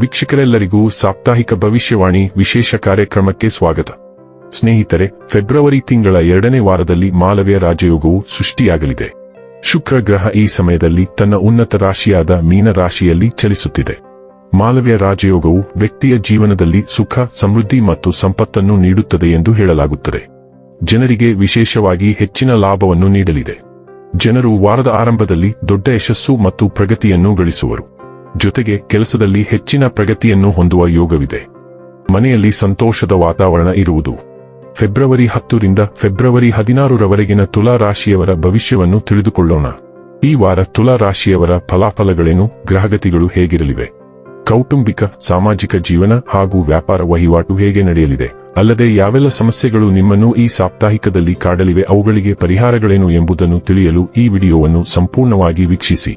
ವೀಕ್ಷಕರೆಲ್ಲರಿಗೂ ಸಾಪ್ತಾಹಿಕ ಭವಿಷ್ಯವಾಣಿ ವಿಶೇಷ ಕಾರ್ಯಕ್ರಮಕ್ಕೆ ಸ್ವಾಗತ. ಸ್ನೇಹಿತರೆ, ಫೆಬ್ರವರಿ ತಿಂಗಳ ಎರಡನೇ ವಾರದಲ್ಲಿ ಮಾಲವ್ಯ ರಾಜಯೋಗವು ಸೃಷ್ಟಿಯಾಗಲಿದೆ. ಶುಕ್ರ ಗ್ರಹ ಈ ಸಮಯದಲ್ಲಿ ತನ್ನ ಉನ್ನತ ರಾಶಿಯಾದ ಮೀನ ರಾಶಿಯಲ್ಲಿ ಚಲಿಸುತ್ತಿದೆ. ಮಾಲವ್ಯ ರಾಜಯೋಗವು ವ್ಯಕ್ತಿಯ ಜೀವನದಲ್ಲಿ ಸುಖ, ಸಮೃದ್ಧಿ ಮತ್ತು ಸಂಪತ್ತನ್ನು ನೀಡುತ್ತದೆ ಎಂದು ಹೇಳಲಾಗುತ್ತದೆ. ಜನರಿಗೆ ವಿಶೇಷವಾಗಿ ಹೆಚ್ಚಿನ ಲಾಭವನ್ನು ನೀಡಲಿದೆ. ಜನರು ವಾರದ ಆರಂಭದಲ್ಲಿ ದೊಡ್ಡ ಯಶಸ್ಸು ಮತ್ತು ಪ್ರಗತಿಯನ್ನು ಗಳಿಸುವರು. ಜೊತೆಗೆ ಕೆಲಸದಲ್ಲಿ ಹೆಚ್ಚಿನ ಪ್ರಗತಿಯನ್ನು ಹೊಂದುವ ಯೋಗವಿದೆ. ಮನೆಯಲ್ಲಿ ಸಂತೋಷದ ವಾತಾವರಣ ಇರುವುದು. ಫೆಬ್ರವರಿ ಹತ್ತರಿಂದ ಫೆಬ್ರವರಿ ಹದಿನಾರರವರೆಗಿನ ತುಲಾ ರಾಶಿಯವರ ಭವಿಷ್ಯವನ್ನು ತಿಳಿದುಕೊಳ್ಳೋಣ. ಈ ವಾರ ತುಲಾ ರಾಶಿಯವರ ಫಲಾಫಲಗಳೇನು, ಗ್ರಹಗತಿಗಳು ಹೇಗಿರಲಿವೆ? ಕೌಟುಂಬಿಕ, ಸಾಮಾಜಿಕ ಜೀವನ ಹಾಗೂ ವ್ಯಾಪಾರ ವಹಿವಾಟು ಹೇಗೆ ನಡೆಯಲಿದೆ? ಅಲ್ಲದೆ ಯಾವೆಲ್ಲ ಸಮಸ್ಯೆಗಳು ನಿಮ್ಮನ್ನು ಈ ಸಾಪ್ತಾಹಿಕದಲ್ಲಿ ಕಾಡಲಿವೆ, ಅವುಗಳಿಗೆ ಪರಿಹಾರಗಳೇನು ಎಂಬುದನ್ನು ತಿಳಿಯಲು ಈ ವಿಡಿಯೋವನ್ನು ಸಂಪೂರ್ಣವಾಗಿ ವೀಕ್ಷಿಸಿ.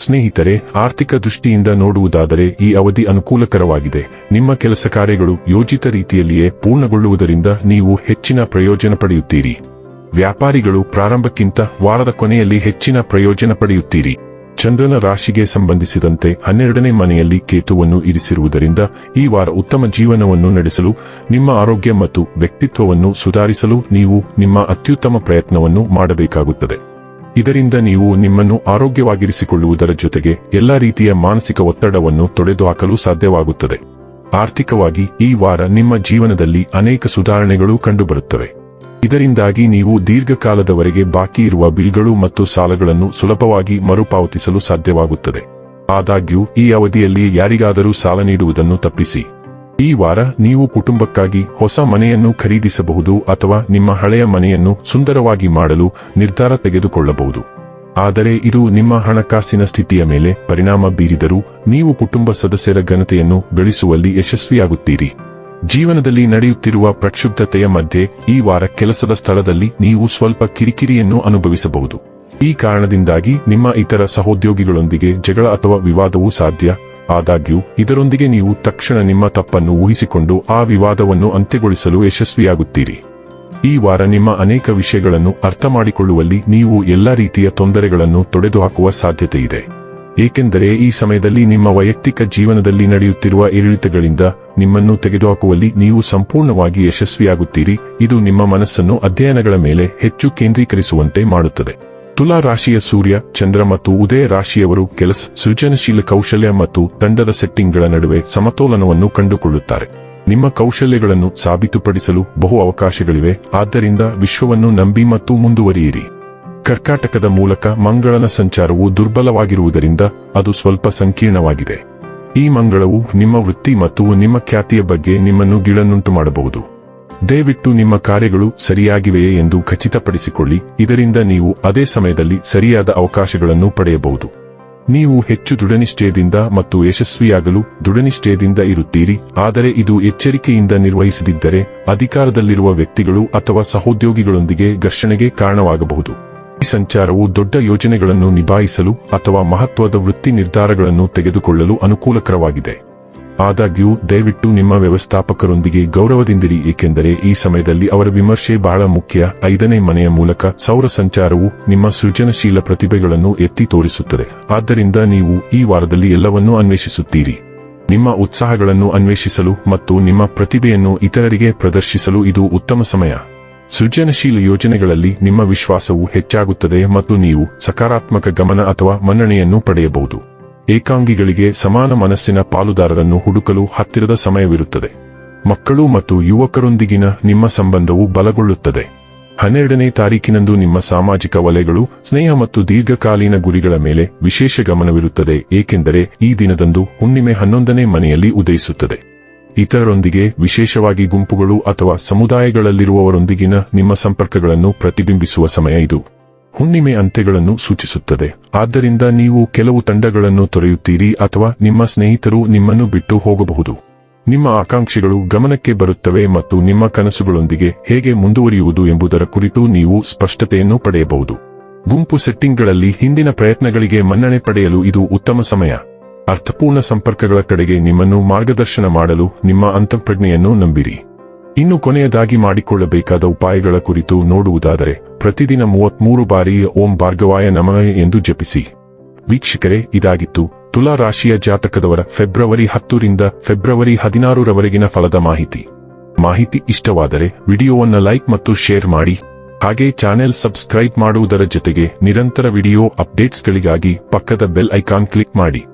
ಸ್ನೇಹಿತರೆ, ಆರ್ಥಿಕ ದೃಷ್ಟಿಯಿಂದ ನೋಡುವುದಾದರೆ ಈ ಅವಧಿ ಅನುಕೂಲಕರವಾಗಿದೆ. ನಿಮ್ಮ ಕೆಲಸ ಕಾರ್ಯಗಳು ಯೋಜಿತ ರೀತಿಯಲ್ಲಿಯೇ ಪೂರ್ಣಗೊಳ್ಳುವುದರಿಂದ ನೀವು ಹೆಚ್ಚಿನ ಪ್ರಯೋಜನ ಪಡೆಯುತ್ತೀರಿ. ವ್ಯಾಪಾರಿಗಳು ಪ್ರಾರಂಭಕ್ಕಿಂತ ವಾರದ ಕೊನೆಯಲ್ಲಿ ಹೆಚ್ಚಿನ ಪ್ರಯೋಜನ ಪಡೆಯುತ್ತೀರಿ. ಚಂದ್ರನ ರಾಶಿಗೆ ಸಂಬಂಧಿಸಿದಂತೆ ಹನ್ನೆರಡನೇ ಮನೆಯಲ್ಲಿ ಕೇತುವನ್ನು ಇರಿಸಿರುವುದರಿಂದ ಈ ವಾರ ಉತ್ತಮ ಜೀವನವನ್ನು ನಡೆಸಲು, ನಿಮ್ಮ ಆರೋಗ್ಯ ಮತ್ತು ವ್ಯಕ್ತಿತ್ವವನ್ನು ಸುಧಾರಿಸಲು ನೀವು ನಿಮ್ಮ ಅತ್ಯುತ್ತಮ ಪ್ರಯತ್ನವನ್ನು ಮಾಡಬೇಕಾಗುತ್ತದೆ. ಇದರಿಂದ ನೀವು ನಿಮ್ಮನ್ನು ಆರೋಗ್ಯವಾಗಿರಿಸಿಕೊಳ್ಳುವುದರ ಜೊತೆಗೆ ಎಲ್ಲಾ ರೀತಿಯ ಮಾನಸಿಕ ಒತ್ತಡವನ್ನು ತೊಡೆದುಹಾಕಲು ಸಾಧ್ಯವಾಗುತ್ತದೆ. ಆರ್ಥಿಕವಾಗಿ ಈ ವಾರ ನಿಮ್ಮ ಜೀವನದಲ್ಲಿ ಅನೇಕ ಸುಧಾರಣೆಗಳು ಕಂಡುಬರುತ್ತವೆ. ಇದರಿಂದಾಗಿ ನೀವು ದೀರ್ಘಕಾಲದವರೆಗೆ ಬಾಕಿ ಇರುವ ಬಿಲ್ಗಳು ಮತ್ತು ಸಾಲಗಳನ್ನು ಸುಲಭವಾಗಿ ಮರುಪಾವತಿಸಲು ಸಾಧ್ಯವಾಗುತ್ತದೆ. ಆದಾಗ್ಯೂ, ಈ ಅವಧಿಯಲ್ಲಿ ಯಾರಿಗಾದರೂ ಸಾಲ ನೀಡುವುದನ್ನು ತಪ್ಪಿಸಿ. ಈ ವಾರ ನೀವು ಕುಟುಂಬಕ್ಕಾಗಿ ಹೊಸ ಮನೆಯನ್ನು ಖರೀದಿಸಬಹುದು ಅಥವಾ ನಿಮ್ಮ ಹಳೆಯ ಮನೆಯನ್ನು ಸುಂದರವಾಗಿ ಮಾಡಲು ನಿರ್ಧಾರ ತೆಗೆದುಕೊಳ್ಳಬಹುದು. ಆದರೆ ಇದು ನಿಮ್ಮ ಹಣಕಾಸಿನ ಸ್ಥಿತಿಯ ಮೇಲೆ ಪರಿಣಾಮ ಬೀರಿದರೂ ನೀವು ಕುಟುಂಬ ಸದಸ್ಯರ ಘನತೆಯನ್ನು ಗಳಿಸುವಲ್ಲಿ ಯಶಸ್ವಿಯಾಗುತ್ತೀರಿ. ಜೀವನದಲ್ಲಿ ನಡೆಯುತ್ತಿರುವ ಪ್ರಕ್ಷುಬ್ಧತೆಯ ಮಧ್ಯೆ ಈ ವಾರ ಕೆಲಸದ ಸ್ಥಳದಲ್ಲಿ ನೀವು ಸ್ವಲ್ಪ ಕಿರಿಕಿರಿಯನ್ನು ಅನುಭವಿಸಬಹುದು. ಈ ಕಾರಣದಿಂದಾಗಿ ನಿಮ್ಮ ಇತರ ಸಹೋದ್ಯೋಗಿಗಳೊಂದಿಗೆ ಜಗಳ ಅಥವಾ ವಿವಾದವೂ ಸಾಧ್ಯ. ಆದಾಗ್ಯೂ, ಇದರೊಂದಿಗೆ ನೀವು ತಕ್ಷಣ ನಿಮ್ಮ ತಪ್ಪನ್ನು ಊಹಿಸಿಕೊಂಡು ಆ ವಿವಾದವನ್ನು ಅಂತ್ಯಗೊಳಿಸಲು ಯಶಸ್ವಿಯಾಗುತ್ತೀರಿ. ಈ ವಾರ ನಿಮ್ಮ ಅನೇಕ ವಿಷಯಗಳನ್ನು ಅರ್ಥ ಮಾಡಿಕೊಳ್ಳುವಲ್ಲಿ ನೀವು ಎಲ್ಲಾ ರೀತಿಯ ತೊಂದರೆಗಳನ್ನು ತೊಡೆದುಹಾಕುವ ಸಾಧ್ಯತೆಯಿದೆ. ಏಕೆಂದರೆ ಈ ಸಮಯದಲ್ಲಿ ನಿಮ್ಮ ವೈಯಕ್ತಿಕ ಜೀವನದಲ್ಲಿ ನಡೆಯುತ್ತಿರುವ ಏರಿಳಿತಗಳಿಂದ ನಿಮ್ಮನ್ನು ತೆಗೆದುಹಾಕುವಲ್ಲಿ ನೀವು ಸಂಪೂರ್ಣವಾಗಿ ಯಶಸ್ವಿಯಾಗುತ್ತೀರಿ. ಇದು ನಿಮ್ಮ ಮನಸ್ಸನ್ನು ಅಧ್ಯಯನಗಳ ಮೇಲೆ ಹೆಚ್ಚು ಕೇಂದ್ರೀಕರಿಸುವಂತೆ ಮಾಡುತ್ತದೆ. ತುಲಾ ರಾಶಿಯ ಸೂರ್ಯ, ಚಂದ್ರ ಮತ್ತು ಉದಯ ರಾಶಿಯವರು ಕೆಲಸ, ಸೃಜನಶೀಲ ಕೌಶಲ್ಯ ಮತ್ತು ತಂಡದ ಸೆಟ್ಟಿಂಗ್ಗಳ ನಡುವೆ ಸಮತೋಲನವನ್ನು ಕಂಡುಕೊಳ್ಳುತ್ತಾರೆ. ನಿಮ್ಮ ಕೌಶಲ್ಯಗಳನ್ನು ಸಾಬೀತುಪಡಿಸಲು ಬಹು ಅವಕಾಶಗಳಿವೆ, ಆದ್ದರಿಂದ ವಿಶ್ವವನ್ನು ನಂಬಿ ಮತ್ತು ಮುಂದುವರಿಯಿರಿ. ಕರ್ಕಾಟಕದ ಮೂಲಕ ಮಂಗಳನ ಸಂಚಾರವು ದುರ್ಬಲವಾಗಿರುವುದರಿಂದ ಅದು ಸ್ವಲ್ಪ ಸಂಕೀರ್ಣವಾಗಿದೆ. ಈ ಮಂಗಳವು ನಿಮ್ಮ ವೃತ್ತಿ ಮತ್ತು ನಿಮ್ಮ ಖ್ಯಾತಿಯ ಬಗ್ಗೆ ನಿಮ್ಮನ್ನು ಗಿಳನ್ನುಂಟು ಮಾಡಬಹುದು. ದಯವಿಟ್ಟು ನಿಮ್ಮ ಕಾರ್ಯಗಳು ಸರಿಯಾಗಿವೆಯೇ ಎಂದು ಖಚಿತಪಡಿಸಿಕೊಳ್ಳಿ. ಇದರಿಂದ ನೀವು ಅದೇ ಸಮಯದಲ್ಲಿ ಸರಿಯಾದ ಅವಕಾಶಗಳನ್ನು ಪಡೆಯಬಹುದು. ನೀವು ಹೆಚ್ಚು ದೃಢನಿಶ್ಚಯದಿಂದ ಮತ್ತು ಯಶಸ್ವಿಯಾಗಲು ದೃಢನಿಶ್ಚಯದಿಂದ ಇರುತ್ತೀರಿ. ಆದರೆ ಇದು ಎಚ್ಚರಿಕೆಯಿಂದ ನಿರ್ವಹಿಸದಿದ್ದರೆ ಅಧಿಕಾರದಲ್ಲಿರುವ ವ್ಯಕ್ತಿಗಳು ಅಥವಾ ಸಹೋದ್ಯೋಗಿಗಳೊಂದಿಗೆ ಘರ್ಷಣೆಗೆ ಕಾರಣವಾಗಬಹುದು. ಈ ಸಂಚಾರವು ದೊಡ್ಡ ಯೋಜನೆಗಳನ್ನು ನಿಭಾಯಿಸಲು ಅಥವಾ ಮಹತ್ವದ ವೃತ್ತಿ ನಿರ್ಧಾರಗಳನ್ನು ತೆಗೆದುಕೊಳ್ಳಲು ಅನುಕೂಲಕರವಾಗಿದೆ. ಆದಾಗ್ಯೂ, ದಯವಿಟ್ಟು ನಿಮ್ಮ ವ್ಯವಸ್ಥಾಪಕರೊಂದಿಗೆ ಗೌರವದಿಂದಿರಿ, ಏಕೆಂದರೆ ಈ ಸಮಯದಲ್ಲಿ ಅವರ ವಿಮರ್ಶೆ ಬಹಳ ಮುಖ್ಯ. ಐದನೇ ಮನೆಯ ಮೂಲಕ ಸೌರ ಸಂಚಾರವು ನಿಮ್ಮ ಸೃಜನಶೀಲ ಪ್ರತಿಭೆಗಳನ್ನು ಎತ್ತಿ ತೋರಿಸುತ್ತದೆ. ಆದ್ದರಿಂದ ನೀವು ಈ ವಾರದಲ್ಲಿ ಎಲ್ಲವನ್ನೂ ಅನ್ವೇಷಿಸುತ್ತೀರಿ. ನಿಮ್ಮ ಉತ್ಸಾಹಗಳನ್ನು ಅನ್ವೇಷಿಸಲು ಮತ್ತು ನಿಮ್ಮ ಪ್ರತಿಭೆಯನ್ನು ಇತರರಿಗೆ ಪ್ರದರ್ಶಿಸಲು ಇದು ಉತ್ತಮ ಸಮಯ. ಸೃಜನಶೀಲ ಯೋಜನೆಗಳಲ್ಲಿ ನಿಮ್ಮ ವಿಶ್ವಾಸವು ಹೆಚ್ಚಾಗುತ್ತದೆ ಮತ್ತು ನೀವು ಸಕಾರಾತ್ಮಕ ಗಮನ ಅಥವಾ ಮನ್ನಣೆಯನ್ನು ಪಡೆಯಬಹುದು. ಏಕಾಂಗಿಗಳಿಗೆ ಸಮಾನ ಮನಸ್ಸಿನ ಪಾಲುದಾರರನ್ನು ಹುಡುಕಲು ಹತ್ತಿರದ ಸಮಯವಿರುತ್ತದೆ. ಮಕ್ಕಳು ಮತ್ತು ಯುವಕರೊಂದಿಗಿನ ನಿಮ್ಮ ಸಂಬಂಧವು ಬಲಗೊಳ್ಳುತ್ತದೆ. ಹನ್ನೆರಡನೇ ತಾರೀಕಿನಂದು ನಿಮ್ಮ ಸಾಮಾಜಿಕ ವಲಯಗಳು, ಸ್ನೇಹ ಮತ್ತು ದೀರ್ಘಕಾಲೀನ ಗುರಿಗಳ ಮೇಲೆ ವಿಶೇಷ ಗಮನವಿರುತ್ತದೆ, ಏಕೆಂದರೆ ಈ ದಿನದಂದು ಹುಣ್ಣಿಮೆ ಹನ್ನೊಂದನೇ ಮನೆಯಲ್ಲಿ ಉದಯಿಸುತ್ತದೆ. ಇತರರೊಂದಿಗೆ ವಿಶೇಷವಾಗಿ ಗುಂಪುಗಳು ಅಥವಾ ಸಮುದಾಯಗಳಲ್ಲಿರುವವರೊಂದಿಗಿನ ನಿಮ್ಮ ಸಂಪರ್ಕಗಳನ್ನು ಪ್ರತಿಬಿಂಬಿಸುವ ಸಮಯ ಇದು. ಹುಣ್ಣಿಮೆ ಅಂತ್ಯಗಳನ್ನು ಸೂಚಿಸುತ್ತದೆ. ಆದ್ದರಿಂದ ನೀವು ಕೆಲವು ತಂಡಗಳನ್ನು ತೊರೆಯುತ್ತೀರಿ ಅಥವಾ ನಿಮ್ಮ ಸ್ನೇಹಿತರು ನಿಮ್ಮನ್ನು ಬಿಟ್ಟು ಹೋಗಬಹುದು. ನಿಮ್ಮ ಆಕಾಂಕ್ಷೆಗಳು ಗಮನಕ್ಕೆ ಬರುತ್ತವೆ ಮತ್ತು ನಿಮ್ಮ ಕನಸುಗಳೊಂದಿಗೆ ಹೇಗೆ ಮುಂದುವರಿಯುವುದು ಎಂಬುದರ ಕುರಿತು ನೀವು ಸ್ಪಷ್ಟತೆಯನ್ನು ಪಡೆಯಬಹುದು. ಗುಂಪು ಸೆಟ್ಟಿಂಗ್ಗಳಲ್ಲಿ ಹಿಂದಿನ ಪ್ರಯತ್ನಗಳಿಗೆ ಮನ್ನಣೆ ಪಡೆಯಲು ಇದು ಉತ್ತಮ ಸಮಯ. ಅರ್ಥಪೂರ್ಣ ಸಂಪರ್ಕಗಳ ಕಡೆಗೆ ನಿಮ್ಮನ್ನು ಮಾರ್ಗದರ್ಶನ ಮಾಡಲು ನಿಮ್ಮ ಅಂತಃಪ್ರಜ್ಞೆಯನ್ನು ನಂಬಿರಿ. ಇನ್ನು ಕೊನೆಯದಾಗಿ ಮಾಡಿಕೊಳ್ಳಬೇಕಾದ ಉಪಾಯಗಳ ಕುರಿತು ನೋಡುವುದಾದರೆ, ಪ್ರತಿದಿನ ಮೂವತ್ಮೂರು ಬಾರಿ ಓಂ ಭಾರ್ಗವಾಯ ನಮಃ ಎಂದು ಜಪಿಸಿ. ವೀಕ್ಷಕರೇ, ಇದಾಗಿತ್ತು ತುಲಾ ರಾಶಿಯ ಜಾತಕದವರ ಫೆಬ್ರವರಿ ಹತ್ತರಿಂದ ಫೆಬ್ರವರಿ ಹದಿನಾರರವರೆಗಿನ ಫಲದ ಮಾಹಿತಿ. ಮಾಹಿತಿ ಇಷ್ಟವಾದರೆ ವಿಡಿಯೋವನ್ನ ಲೈಕ್ ಮತ್ತು ಶೇರ್ ಮಾಡಿ. ಹಾಗೆ ಚಾನೆಲ್ ಸಬ್ಸ್ಕ್ರೈಬ್ ಮಾಡುವುದರ ಜೊತೆಗೆ ನಿರಂತರ ವಿಡಿಯೋ ಅಪ್ಡೇಟ್ಸ್ಗಳಿಗಾಗಿ ಪಕ್ಕದ ಬೆಲ್ ಐಕಾನ್ ಕ್ಲಿಕ್ ಮಾಡಿ.